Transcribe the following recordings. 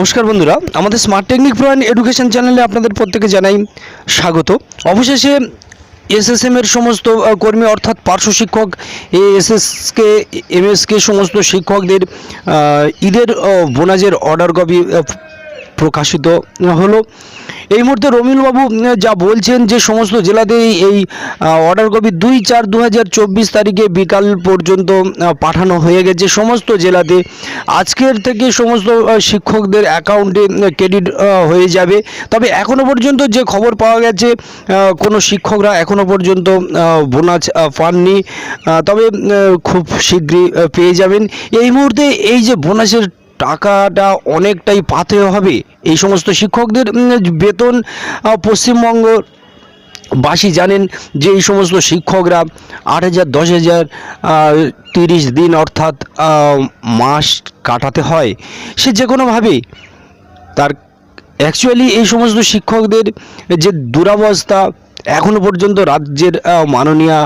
নমস্কার বন্ধুরা, আমাদের smart technique pro and education চ্যানেলে আপনাদের প্রত্যেকে জানাই স্বাগত। অবশেষে এসএসএম এর সমস্ত কর্মী অর্থাৎ পার্শ্ব শিক্ষক A S SK ASSK MSK সমস্ত শিক্ষকদের ঈদের বোনাজের অর্ডার কপি প্রকাশিত হলো। এই মুহূর্তে রমিলবাবু যা বলছেন যে সমস্ত জেলাতেই এই অর্ডার কপি দুই চার দু তারিখে বিকাল পর্যন্ত পাঠানো হয়ে গেছে সমস্ত জেলাতে। আজকের থেকে সমস্ত শিক্ষকদের অ্যাকাউন্টে ক্রেডিট হয়ে যাবে। তবে এখনও পর্যন্ত যে খবর পাওয়া গেছে কোনো শিক্ষকরা এখনও পর্যন্ত বোনাস পাননি। তবে খুব শীঘ্রই পেয়ে যাবেন। এই মুহূর্তে এই যে বোনাসের টাকাটা অনেকটাই পাতে হবে। এই সমস্ত শিক্ষকদের বেতন পশ্চিমবঙ্গ বাসী জানেন যে এই সমস্ত শিক্ষকরা আট হাজার, দশ হাজার তিরিশ দিন অর্থাৎ মাস কাটাতে হয়। সে যে কোনোভাবে তার অ্যাকচুয়ালি এই সমস্ত শিক্ষকদের যে দুরাবস্থা এখনও পর্যন্ত রাজ্যের মাননীয়া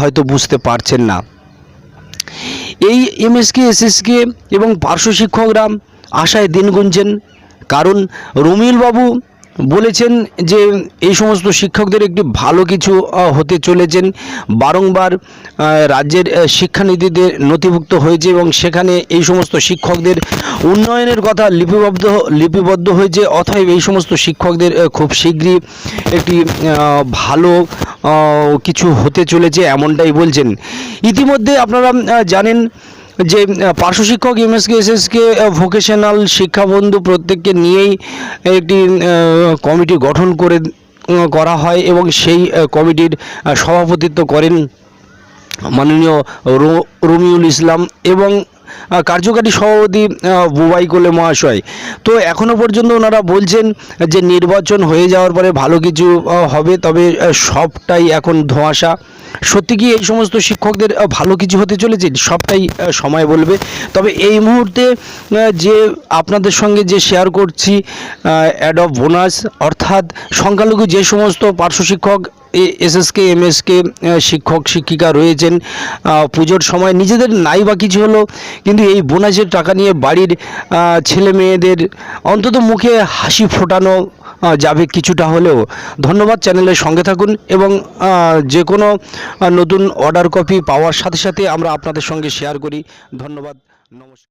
হয়তো বুঝতে পারছেন না। এই এমএসকে এসএসকে এবং পার্শ্ব শিক্ষকরা আশায় দিন গুনছেন। কারণ রমিল বাবু বলেছেন যে এই সমস্ত শিক্ষকদের একটি ভালো কিছু হতে চলেছেন। বারংবার রাজ্যের শিক্ষানীতিতে নথিভুক্ত হয়েছে এবং সেখানে এই সমস্ত শিক্ষকদের উন্নয়নের কথা লিপিবদ্ধ লিপিবদ্ধ হয়েছে। অতএব এই সমস্ত শিক্ষকদের খুব শীঘ্রই একটি ভালো কিছু হতে চলেছে এমনটাই বলছেন। ইতিমধ্যে আপনারা জানেন যে পার্শ্ব শিক্ষক এমএসকে এসএসকে ভোকেশনাল শিক্ষাবন্ধু প্রত্যেককে নিয়েই একটি কমিটি গঠন করে করা হয় এবং সেই কমিটির সভাপতিত্ব করেন মাননীয় রমিউল ইসলাম এবং কার্যকারী সভাপতি বুবাই কোলে মহাশয়। তো এখনও পর্যন্ত ওনারা বলছেন যে নির্বাচন হয়ে যাওয়ার পরে ভালো কিছু হবে, তবে সবটাই এখন ধোঁয়াশা। সত্যি কি এই সমস্ত শিক্ষকদের ভালো কিছু হতে চলেছে? সবটাই সময় বলবে। তবে এই মুহূর্তে যে আপনাদের সঙ্গে যে শেয়ার করছি অ্যাড অফ বোনাস অর্থাৎ সংখ্যালঘু যে সমস্ত পার্শ্ব শিক্ষক এসএসকে, এমএসকে শিক্ষক, শিক্ষিকা রয়েছেন পুজোর সময় নিজেদের নাই বা কিছু হলো কিন্তু এই বোনাসের টাকা নিয়ে বাড়ির ছেলে মেয়েদের অন্তত মুখে হাসি ফোটানো যাবে কিছুটা হলেও। ধন্যবাদ চ্যানেলের সঙ্গে থাকুন এবং যে কোনো নতুন অর্ডার কপি পাওয়ার সাথে সাথে আমরা আপনাদের সঙ্গে শেয়ার করি। ধন্যবাদ, নমস্কার।